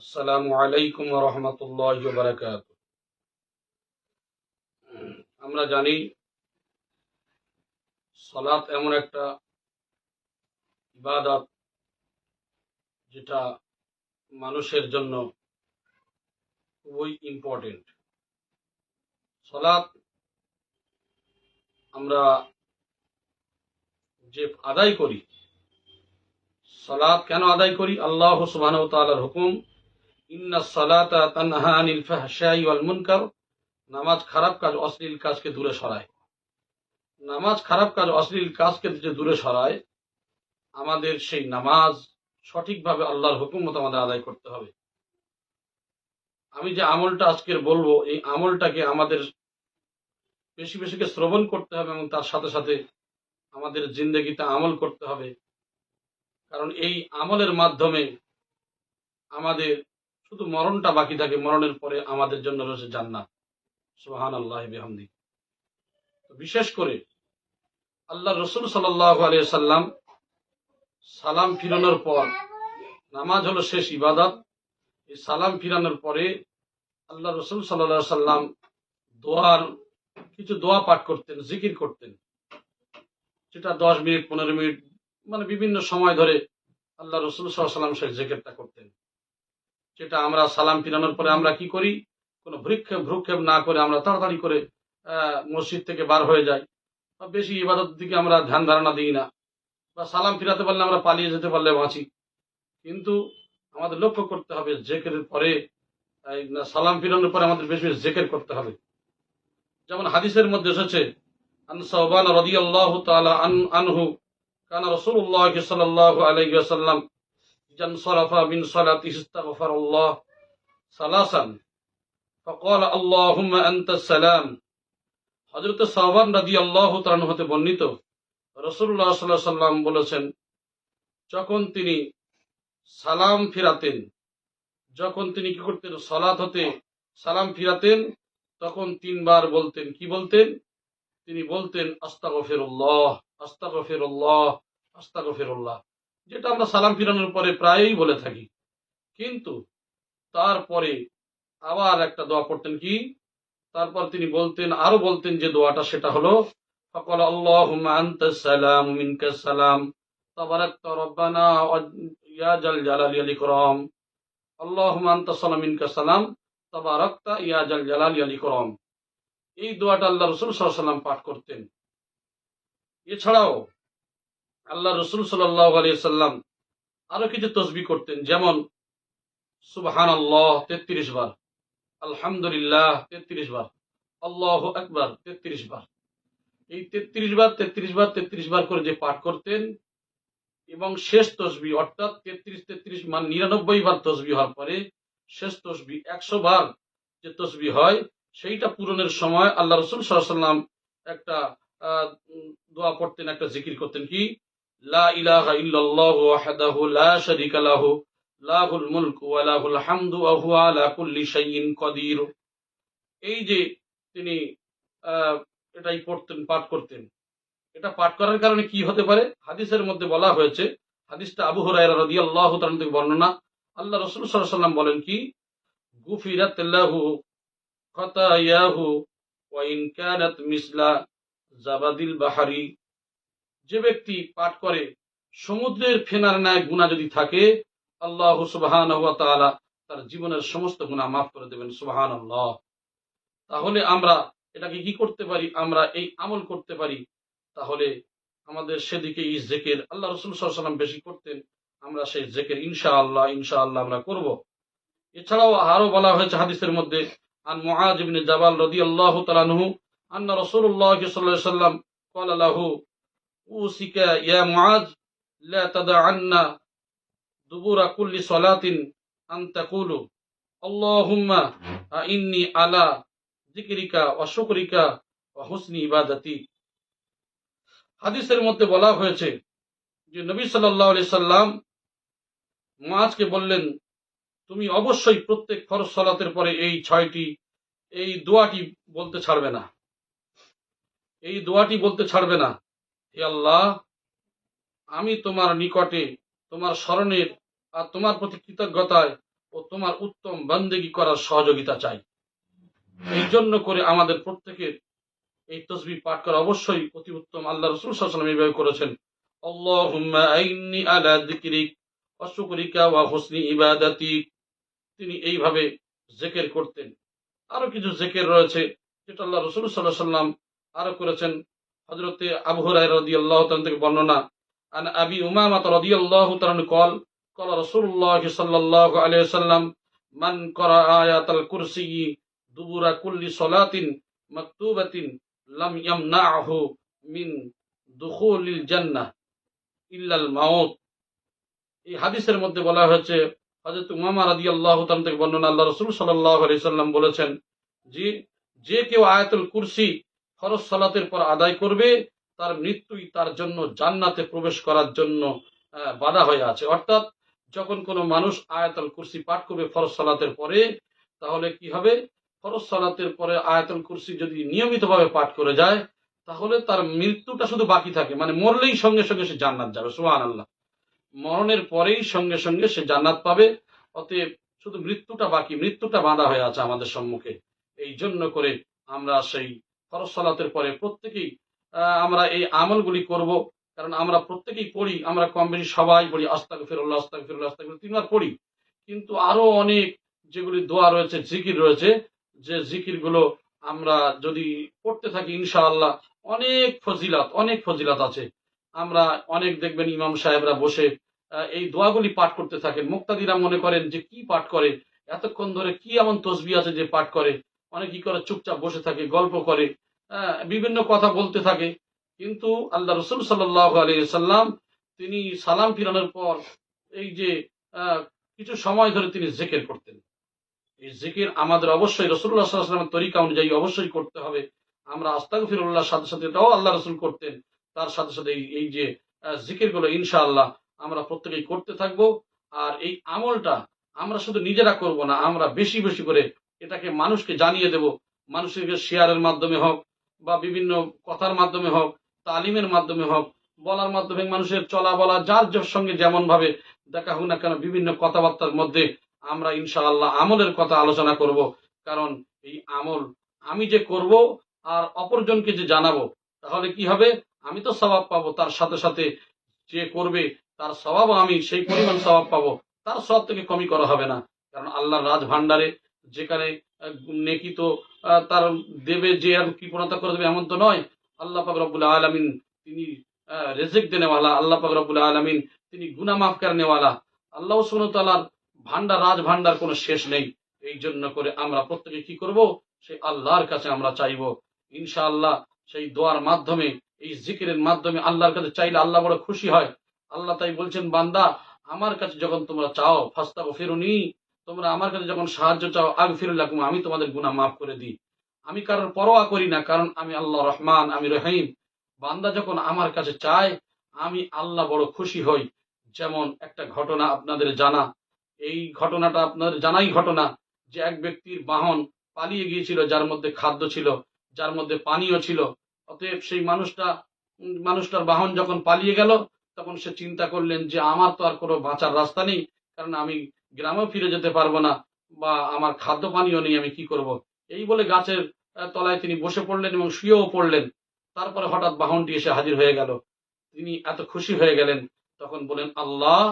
আসসালামু আলাইকুম রহমতুল্লাহ বারাকাত আমরা জানি সলাৎ এমন একটা ইবাদত যেটা মানুষের জন্য খুবই ইম্পর্টেন্ট সলাৎ আমরা যে আদায় করি, সালাত কেন আদায় করি? আল্লাহ সুবহানাহু ওয়া তাআলার হুকুম ইন্না নামাজ খারাপ কাজ, অশ্লীল কাজকে দূরে সরায়। নামাজ খারাপ কাজ, অশ্লীল কাজকে যে দূরে সরায়, আমাদের সেই নামাজ সঠিকভাবে আল্লাহর হুকুম মতো আমাদের আদায় করতে হবে। আমি যে আমলটা আজকের বলব, এই আমলটাকে আমাদের বেশি বেশিকে শ্রবণ করতে হবে এবং তার সাথে সাথে আমাদের জিন্দগিতে আমল করতে হবে। কারণ এই আমলের মাধ্যমে আমাদের শুধু মরণটা বাকি থাকে, মরণের পরে আমাদের জন্য রয়েছে জান্নাত। সুহান আল্লাহ বেহামদি বিশেষ করে আল্লাহ রসুল সাল্লাম সালাম ফিরানোর পর, নামাজ হলো শেষ ইবাদত। এই সালাম ফিরানোর পরে আল্লাহ রসুল সাল্লাহ সাল্লাম দোয়ার, কিছু দোয়া পাঠ করতেন, জিকির করতেন। যেটা দশ মিনিট, পনেরো মিনিট মানে বিভিন্ন সময় ধরে আল্লাহ রসুল সাল্লাম সেই জেকেরটা করতেন। যেটা আমরা সালাম ফিরানোর পরে আমরা কি করি? কোনো ভ্রুক্ষেপ ভ্রুক্ষেপ না করে আমরা তাড়াতাড়ি করে মসজিদ থেকে বার হয়ে যাই। বা বেশি ইবাদত দিকে আমরা ধ্যান ধারণা দিই না। বা সালাম ফিরাতে পারলে আমরা পালিয়ে যেতে পারলে বাঁচি। কিন্তু আমাদের লক্ষ্য করতে হবে জেকের পরে সালাম ফিরানোর পরে আমাদের বেশি বেশি জেকের করতে হবে। যেমন হাদিসের মধ্যে এসেছে, আন রাদিয়াল্লাহু তাআলা আন, আনহু কানা রাসূলুল্লাহ সাল্লাল্লাহু আলাইহি ওয়াসাল্লাম জান সরাফা মিন সালাতিহি ইস্তাগফারাল্লাহ সালাসান فقال اللهم انت السلام হযরত সাওবান রাদিয়াল্লাহু তাআলা হতে বর্ণিত রাসূলুল্লাহ সাল্লাল্লাহু আলাইহি সাল্লাম বলেছেন যখন তিনি সালাম ফিরাতেন যখন তিনি কি করতেন সালাত হতে সালাম ফিরাতেন তখন তিনবার বলতেন কি বলতেন তিনি বলতেন আস্তাগফিরুল্লাহ আস্তাগফিরুল্লাহ আস্তাগফিরুল্লাহ যেটা আমরা সালাম ফিরানোর পরে প্রায়ই বলে থাকি কিন্তু তারপরে আবার একটা দোয়া করতেন কি তারপর তিনি বলতেন আরো বলতেন যে দোয়াটা সেটা হলো فقال اللهم انت السلام منك السلام تباركت ربنا يا جل جلال الاكرام اللهم انت السلام منك السلام تباركت يا جل جلال الاكرام এই দোয়াটা আল্লাহ রসুল সাল্লাম পাঠ করতেন এছাড়াও আল্লাহ রসুল সাল্লাম আরও কিছু তসবি করতেন, যেমন সুবহান আল্লাহ তেত্রিশ বার, আলহামদুলিল্লাহ তেত্রিশ বার, আল্লাহ আকবার তেত্রিশ বার। এই তেত্রিশ বার তেত্রিশ বার তেত্রিশ বার করে যে পাঠ করতেন, এবং শেষ তসবি, অর্থাৎ তেত্রিশ তেত্রিশ মান নিরানব্বই বার তসবি হওয়ার পরে শেষ তসবি একশো বার যে তসবি হয়, সেইটা পূরণের সময় আল্লাহ রসুল সাল্লাম একটা দোয়া পড়তেন, একটা জিকির করতেন কি? লা ইলাহা ইল্লাল্লাহু ওয়াহদাহু লা শারীকা লাহু, লাহুল মুলকু ওয়া লাহুল হামদু ওয়া হুয়া আলা কুল্লি শাইইন কাদির। এই যে তিনি এটাই পড়তেন, পাঠ করতেন। এটা পাঠ করার কারণে কি হতে পারে? হাদিসের মধ্যে বলা হয়েছে, হাদিসটা আবু হুরায়রা রাদিয়াল্লাহু তাআলা থেকে বর্ণনা। আল্লাহ রাসূল সাল্লাল্লাহু আলাইহি সাল্লাম বলেন কি? গুফিরাত লাহু খাতায়াহু ওয়া ইন কানাত মিসলা জাবাদিল বাহারি যে ব্যক্তি পাঠ করে সমুদ্রের ফেনার ন্যায় গুণা যদি থাকে আল্লাহ সুবহানাহু ওয়া তাআলা তার জীবনের সমস্ত গুণা মাফ করে দেবেন সুবহানাল্লাহ তাহলে আমরা এটাকে কি করতে পারি আমরা এই আমল করতে পারি তাহলে আমাদের সেদিকে এই জেকের আল্লাহ রসুল সাল্লাম বেশি করতেন আমরা সেই জেকের ইনশাআল্লাহ ইনশাআল্লাহ আমরা করব এছাড়াও আরো বলা হয়েছে হাদিসের মধ্যে আন মুআজ ইবনে জাবাল রাদিয়াল্লাহু তাআলা আনহু আন্না রাসূলুল্লাহ সাল্লাল্লাহু আলাইহি সাল্লাম قال له أوصيك يا معاذ لا تدعن دبور كل صلاة أن تقول اللهم إني على ذكرك وشكرك وحسن عبادتي হাদিসের মধ্যে বলা হয়েছে যে নবী সাল্লাল্লাহু আলাইহি সাল্লাম মুআজকে বললেন তুমি অবশ্যই প্রত্যেক ফরজ সালাতের পরে এই ছয়টি এই দোয়াটি বলতে ছাড়বে না এই দোয়াটি বলতে ছাড়বে না হে আল্লাহ, আমি তোমার নিকটে, তোমার স্মরণের আর তোমার প্রতি কৃতজ্ঞতায় ও তোমার উত্তম বান্দেগি করার সহযোগিতা চাই। এই জন্য করে আমাদের প্রত্যেকের এই তসবি পাঠ করা অবশ্যই অতি উত্তম। আল্লাহ রসুল সাল্লাম এইভাবে করেছেন। ইবাদাতিক তিনি এইভাবে জেকের করতেন। আরও কিছু জেকের রয়েছে যেটা আল্লাহ রসুল সাল্লাহ সাল্লাম আরও করেছেন। হজরতে আবু হরাই রদি আল্লাহ থেকে বর্ণনা, আন আবি উমামাত রদি আল্লাহ কল কল রসুল্লাহ সাল্লাহ আলিয়া মান করা আয়াত আল কুরসি দুবুরা কুল্লি সলাতিন মকতুবাতিন লাম ইয়ামনাহু মিন দুখুলিল জান্নাহ ইল্লাল মাউত। এই হাদিসের মধ্যে বলা হয়েছে, হযরত উমামা রাদিয়াল্লাহু তাআলা থেকে বর্ণনা, আল্লাহ রাসূল সাল্লাল্লাহু আলাইহি সাল্লাম বলেছেন, জি, যে কেউ আয়াতুল কুরসি ফরজ সালাতের পর আদায় করবে, তার মৃত্যুই তার জন্য জান্নাতে প্রবেশ করার জন্য বাধা হয়ে আছে। অর্থাৎ যখন কোনো মানুষ আয়াতল কুরসি পাঠ করবে ফরজ সালাতের পরে, তাহলে কি হবে? ফরজ সালাতের পরে আয়াতল কুরসি যদি নিয়মিতভাবে পাঠ করে যায়, তাহলে তার মৃত্যুটা শুধু বাকি থাকে। মানে মরলেই সঙ্গে সঙ্গে সে জান্নাত যাবে, সুবহানাল্লাহ। মরণের পরেই সঙ্গে সঙ্গে সে জান্নাত পাবে, অতএব শুধু মৃত্যুটা বাকি, মৃত্যুটা বাঁধা হয়ে আছে আমাদের সম্মুখে। এই জন্য করে আমরা সেই ফরজ সালাতের পরে প্রত্যেকেই আমরা এই আমলগুলি করব। কারণ আমরা প্রত্যেকেই পড়ি, আমরা কম বেশি সবাই পড়ি আস্তাক ফিরুল্লাহ আস্তাক ফিরুল্লাহ আস্তাক তিনবার পড়ি। কিন্তু আরও অনেক যেগুলি দোয়া রয়েছে, জিকির রয়েছে, যে জিকিরগুলো আমরা যদি পড়তে থাকি, ইনশাআল্লাহ অনেক ফজিলাত অনেক ফজিলাত আছে। আমরা অনেক দেখবেন ইমাম সাহেবরা বসে এই দোয়াগুলি পাঠ করতে থাকেন। মুক্তাদিরা মনে করেন যে কি পাঠ করে, এতক্ষণ ধরে কি এমন তসবি আছে যে পাঠ করে অনেক কি করে চুপচাপ বসে থাকে গল্প করে আহ, বিভিন্ন কথা বলতে থাকে। কিন্তু আল্লাহ রসুল সাল্লাহ আলিয়াল্লাম তিনি সালাম ফিরানোর পর এই যে কিছু সময় ধরে তিনি জেকের করতেন। এই জিকির আমাদের অবশ্যই রসুল্লাহ সাল্লামের তরিকা অনুযায়ী অবশ্যই করতে হবে। আমরা আস্তাক ফিরুল্লাহর সাথে সাথে এটাও আল্লাহ রসুল করতেন। তার সাথে সাথে এই- যে জিকিরগুলো ইনশাআল্লাহ আমরা প্রত্যেকেই করতে থাকব। আর এই আমলটা আমরা শুধু নিজেরা করব না আমরা বেশি বেশি করে এটাকে মানুষকে জানিয়ে দেব। মানুষকে শেয়ারের মাধ্যমে হোক বা বিভিন্ন কথার মাধ্যমে হোক, তালিমের মাধ্যমে হোক, বলার মাধ্যমে মানুষের চলা বলা, যার যার সঙ্গে যেমন ভাবে দেখা হোক না কেন, বিভিন্ন কথাবার্তার মধ্যে আমরা ইনশাআল্লাহ আমলের কথা আলোচনা করব। কারণ এই আমল আমি যে করব আর অপরজনকে যে জানাব, তাহলে কি হবে? আমি তো স্বভাব পাবো, তার সাথে সাথে যে করবে, তার স্বভাবও আমি, সেই পরিমাণ স্বভাব পাবো। তার সব থেকে কমই করা হবে না। কারণ আল্লাহর রাজ ভান্ডারে যেখানে নেকি তো তার দেবে যে আর কৃপণতা করে দেবে এমন তো নয়। আল্লাহ পাক রব্বুল আলমিন তিনি রেজেক দেনেওয়ালা আল্লাহ পাক রব্বুল আলমিন তিনি গুনা মাফ নেওয়ালা আল্লাহ সুনতালার ভান্ডার রাজ ভান্ডার কোনো শেষ নেই। এই জন্য করে আমরা প্রত্যেকে কি করব? সেই আল্লাহর কাছে আমরা চাইব। ইনশাআল্লাহ সেই দোয়ার মাধ্যমে, এই জিকিরের মাধ্যমে আল্লাহর কাছে চাইলে আল্লাহ বড় খুশি হয়। আল্লাহ তাই বলছেন, বান্দা, আমার কাছে যখন তোমরা চাও ফাস্তা ফেরুনি তোমরা আমার কাছে যখন সাহায্য চাও আগ ফিরুল্লাহ আমি তোমাদের গুনাহ মাফ করে দিই। আমি কারোর পরোয়া করি না, কারণ আমি আল্লাহ রহমান, আমি রহিম। বান্দা যখন আমার কাছে চায়, আমি আল্লাহ বড় খুশি হই। যেমন একটা ঘটনা আপনাদের জানা। এই ঘটনাটা আপনাদের জানাই ঘটনা যে এক ব্যক্তির বাহন পালিয়ে গিয়েছিল, যার মধ্যে খাদ্য ছিল, যার মধ্যে পানীয় ছিল। অতএব সেই মানুষটা, মানুষটার বাহন যখন পালিয়ে গেল, তখন সে চিন্তা করলেন যে আমার তো আর কোনো বাঁচার রাস্তা নেই, কারণ আমি গ্রামেও ফিরে যেতে পারব না, বা আমার খাদ্য পানীয় নেই আমি কি করব? এই বলে গাছের তলায় তিনি বসে পড়লেন এবং শুয়েও পড়লেন। তারপরে হঠাৎ বাহনটি এসে হাজির হয়ে গেল। তিনি এত খুশি হয়ে গেলেন, তখন বলেন আল্লাহ,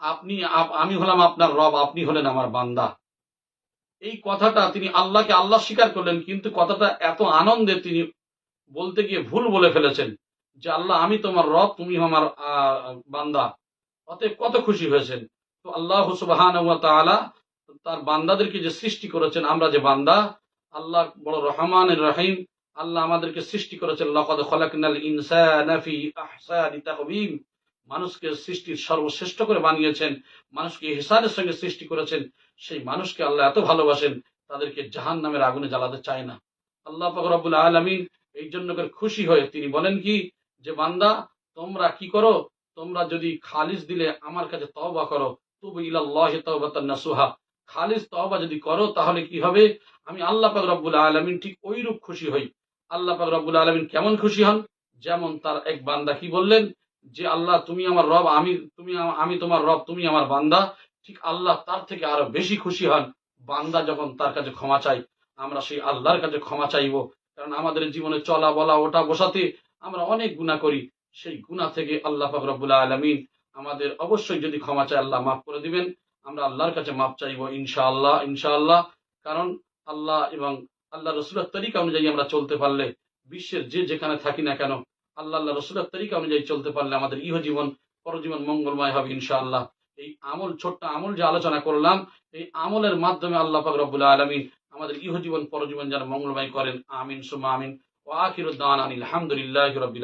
আপনি আমি হলাম আপনার রব, আপনি হলেন আমার বান্দা। এই কথাটা তিনি আল্লাহকে আল্লাহ স্বীকার করলেন, কিন্তু কথাটা এত আনন্দে তিনি বলতে গিয়ে ভুল বলে ফেলেছেন যে, আল্লাহ, আমি তোমার রব, তুমি আমার বান্দা। অতএব কত খুশি হয়েছেন। তো আল্লাহ সুবাহান তার বান্দাদেরকে যে সৃষ্টি করেছেন, আমরা যে বান্দা আল্লাহ বড় রহমান রহিম, আল্লাহ আমাদেরকে সৃষ্টি করেছেন, লকদ খলাকনাল ইনসানা আহসানি তাকবীম। মানুষকে সৃষ্টির সর্বশ্রেষ্ঠ করে বানিয়েছেন, মানুষকে হিসানের সঙ্গে সৃষ্টি করেছেন, সেই মানুষকে আল্লাহ এত ভালোবাসেন, তাদেরকে জাহান নামের আগুনে জ্বালাতে চায় না। আল্লাহ পাক রব্বুল আলামিন এই জন্য করে খুশি হয়ে তিনি বলেন কি, যে বান্দা, তোমরা কি করো? তোমরা যদি খালিস দিলে আমার কাছে তওবা করো তুবু ইলাল্লাহি খালিস তওবা যদি করো, তাহলে কি হবে? আমি আল্লাহ পাক রব্বুল আলামিন ঠিক ওইরূপ খুশি হই। আল্লাহ পাক রব্বুল আলামিন কেমন খুশি হন? যেমন তার এক বান্দা কি বললেন? যে, আল্লাহ, তুমি আমার রব, আমি, তুমি আমি তোমার রব, তুমি আমার বান্দা। ঠিক আল্লাহ তার থেকে আরও বেশি খুশি হন। বান্দা যখন তার কাছে ক্ষমা চাই আমরা সেই আল্লাহর কাছে ক্ষমা চাইব। কারণ আমাদের জীবনে চলা, বলা, ওটা বসাতে আমরা অনেক গুণা করি। সেই গুণা থেকে আল্লাহ ফাকরাবুল্লাহ আলমিন আমাদের অবশ্যই যদি ক্ষমা চাই আল্লাহ মাফ করে দিবেন। আমরা আল্লাহর কাছে মাফ চাইব, ইনশাআল্লাহ ইনশাআল্লাহ। কারণ আল্লাহ এবং আল্লাহ রসুলের তরিকা অনুযায়ী আমরা চলতে পারলে, বিশ্বের যে যেখানে থাকি না কেন, আল্লাহ আল্লাহ রসুলের তরিকা অনুযায়ী চলতে পারলে আমাদের ইহ জীবন পরজীবন মঙ্গলময় হবে ইনশাআল্লাহ। এই আমল, ছোট্ট আমল যে আলোচনা করলাম, এই আমলের মাধ্যমে আল্লাহ পাক রব্বুল আলমিন আমাদের ইহ জীবন পরজীবন যেন মঙ্গলময় করেন। আমিন সুমা আমিন। ও আখিরুদ্দান আলহামদুলিল্লাহ রবিল